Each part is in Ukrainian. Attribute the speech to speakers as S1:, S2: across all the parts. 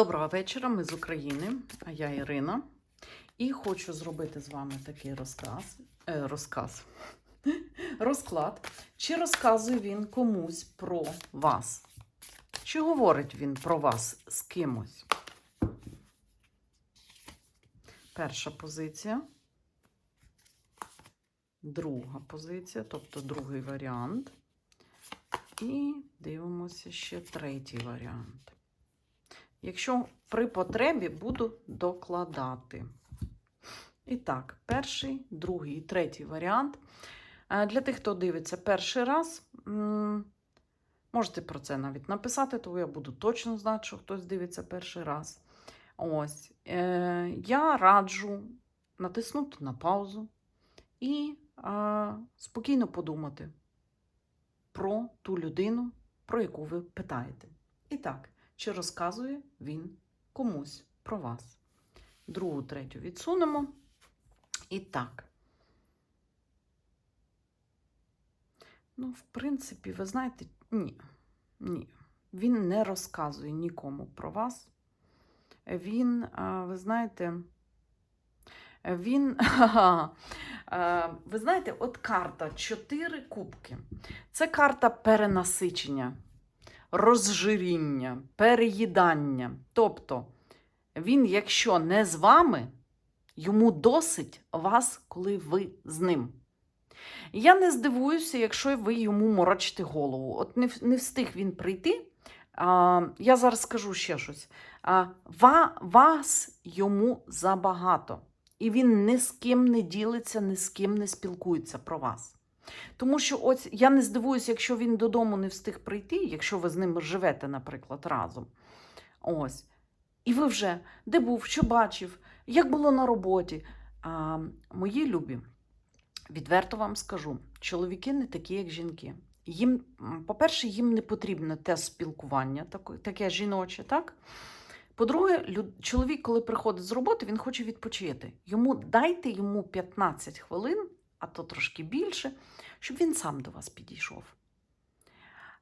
S1: Доброго вечора, ми з України, а я Ірина. І хочу зробити з вами такий розказ. Е, розказ. Розклад. Чи розказує він комусь про вас? Чи говорить він про вас з кимось? Перша позиція. Друга позиція, тобто другий варіант. І дивимося ще третій варіант. Якщо при потребі буду докладати. І так, перший, другий і третій варіант. Е, Для тих, хто дивиться перший раз, можете про це навіть написати, то я буду точно знати, що хтось дивиться перший раз. Ось. Е, Я раджу натиснути на паузу і е, спокійно подумати про ту людину, про яку ви питаєте. І так, чи розказує він комусь про вас? Другу, третю відсунемо. І так. Ну, в принципі, ви знаєте, ні. Ні. Він не розказує нікому про вас. Він, ви знаєте, він. Ви знаєте, от карта чотири кубки. Це карта перенасичення, розжиріння, переїдання. Тобто, він, якщо не з вами, йому досить вас, коли ви з ним. Я не здивуюся, якщо ви йому морочите голову. От не, не встиг він прийти. А, я зараз скажу ще щось. А, ва, вас йому забагато. І він ні з ким не ділиться, ні з ким не спілкується про вас. Тому що ось я не здивуюся, якщо він додому не встиг прийти, якщо ви з ним живете, наприклад, разом. Ось. І ви вже де був, що бачив, як було на роботі. А, мої любі, відверто вам скажу, чоловіки не такі, як жінки. Їм, по-перше, їм не потрібно те спілкування, таке, жіноче, так? По-друге, чоловік, коли приходить з роботи, він хоче відпочити. Йому дайте йому 15 хвилин, а то трошки більше, щоб він сам до вас підійшов.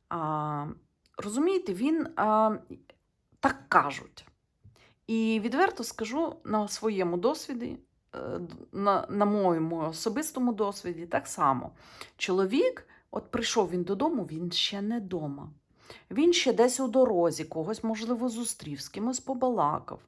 S1: А, розумієте, він а, так кажуть. І відверто скажу на своєму досвіді, е, на, на моєму особистому досвіді, так само. Чоловік, от прийшов він додому, він ще не вдома. Він ще десь у дорозі, когось, можливо, зустрів, з кимось побалакав.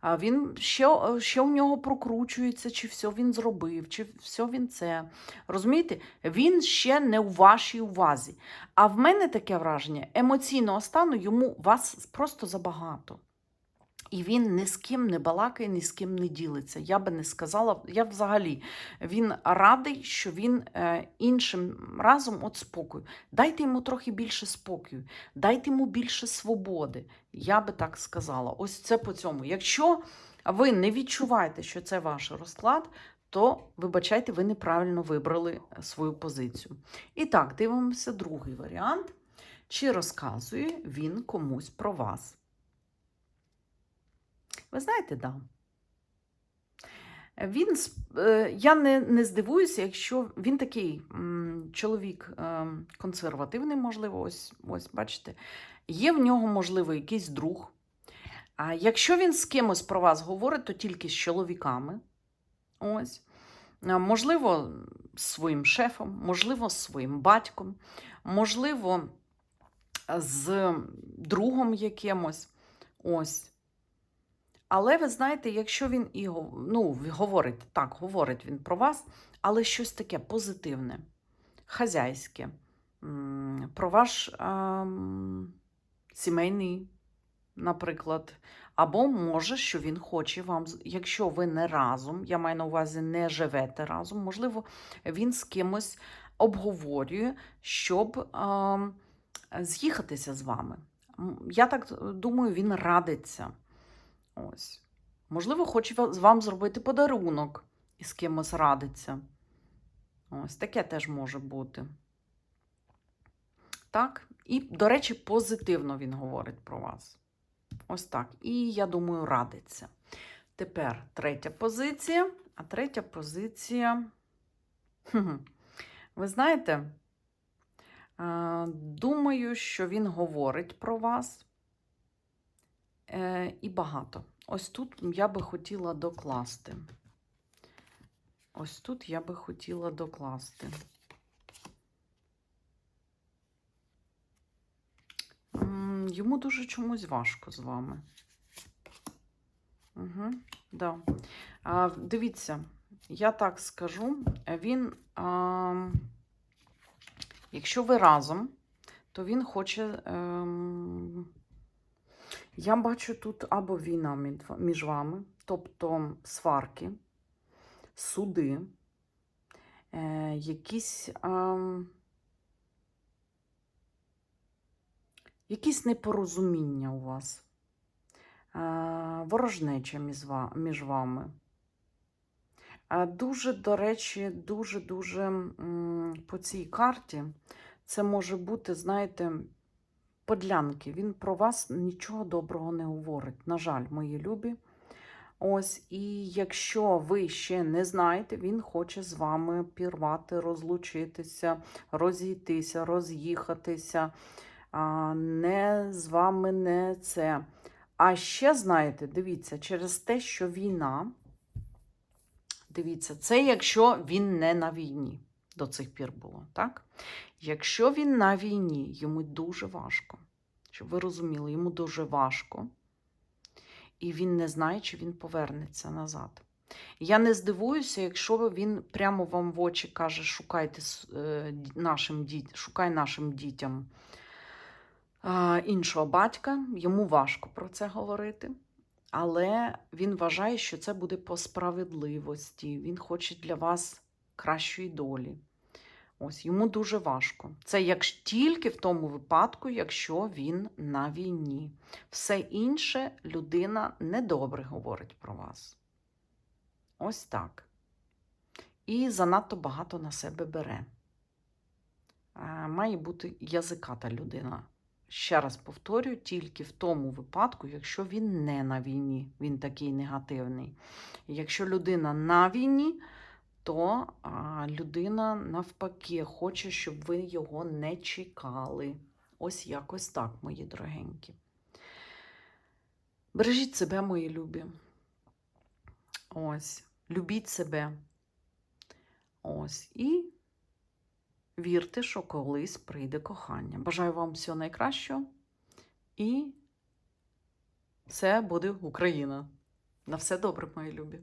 S1: А він ще, ще в нього прокручується, чи все він зробив, чи все він це. Розумієте, він ще не у вашій увазі. А в мене таке враження емоційного стану йому вас просто забагато. І він ні з ким не балакає, ні з ким не ділиться. Я би не сказала, я взагалі він радий, що він е, іншим разом от спокою. Дайте йому трохи більше спокою, дайте йому більше свободи. Я би так сказала. Ось це по цьому. Якщо ви не відчуваєте, що це ваш розклад, то вибачайте, ви неправильно вибрали е, свою позицію. І так, дивимося другий варіант. Чи розказує він комусь про вас? Ви знаєте, да. Він, е, я не, не здивуюся, якщо він такий чоловік е, консервативний, можливо, ось, ось бачите, є в нього, можливо, якийсь друг. А якщо він з кимось про вас говорить, то тільки з чоловіками. Ось. Можливо, з своїм шефом, можливо, з своїм батьком, можливо, з другом якимось. Ось. Але ви знаєте, якщо він і ну, говорить, так, говорить він про вас, але щось таке позитивне, хазяйське, про ваш ем, сімейний, наприклад, або може, що він хоче вам, якщо ви не разом, я маю на увазі не живете разом, можливо, він з кимось обговорює, щоб ем, з'їхатися з вами. Я так думаю, він радиться. Ось. Можливо, хоче вам зробити подарунок і з кимось радиться. Ось таке теж може бути. Так. І, до речі, позитивно він говорить про вас. Ось так. І я думаю, радиться. Тепер третя позиція. А третя позиція. Ви знаєте, думаю, що він говорить про вас і багато. Ось тут я би хотіла докласти. Ось тут я би хотіла докласти. Йому дуже чомусь важко з вами. Угу, да. а, дивіться, я так скажу, він, а, якщо ви разом, то він хоче. Ем, я бачу тут або війна між вами, тобто сварки, суди, е, якісь, ем, якісь непорозуміння у вас, е, ворожнеча між вами. Е, Дуже, до речі, дуже-дуже по цій карті це може бути, знаєте, подлянки. Він про вас нічого доброго не говорить. На жаль, мої любі. Ось, і якщо ви ще не знаєте, він хоче з вами пірвати, розлучитися, розійтися, роз'їхатися. А, не з вами не це. А ще, знаєте, дивіться, через те, що війна, дивіться, це якщо він не на війні до цих пір було, так? Якщо він на війні, йому дуже важко. Щоб ви розуміли, йому дуже важко. І він не знає, чи він повернеться назад. Я не здивуюся, якщо він прямо вам в очі каже, шукайте е, нашим діт... шукай нашим дітям іншого батька. Йому важко про це говорити. Але він вважає, що це буде по справедливості. Він хоче для вас кращої долі. Ось йому дуже важко. Це як тільки в тому випадку, якщо він на війні. Все інше людина недобре говорить про вас. Ось так. І занадто багато на себе бере. Е, Має бути язиката людина. Ще раз повторюю, тільки в тому випадку, якщо він не на війні, він такий негативний. Якщо людина на війні, то людина навпаки хоче, щоб ви його не чекали. Ось якось так, мої дорогенькі. Бережіть себе, мої любі. Ось, любіть себе. Ось. І вірте, що колись прийде кохання. Бажаю вам всього найкращого. І все буде Україна. На все добре, мої любі.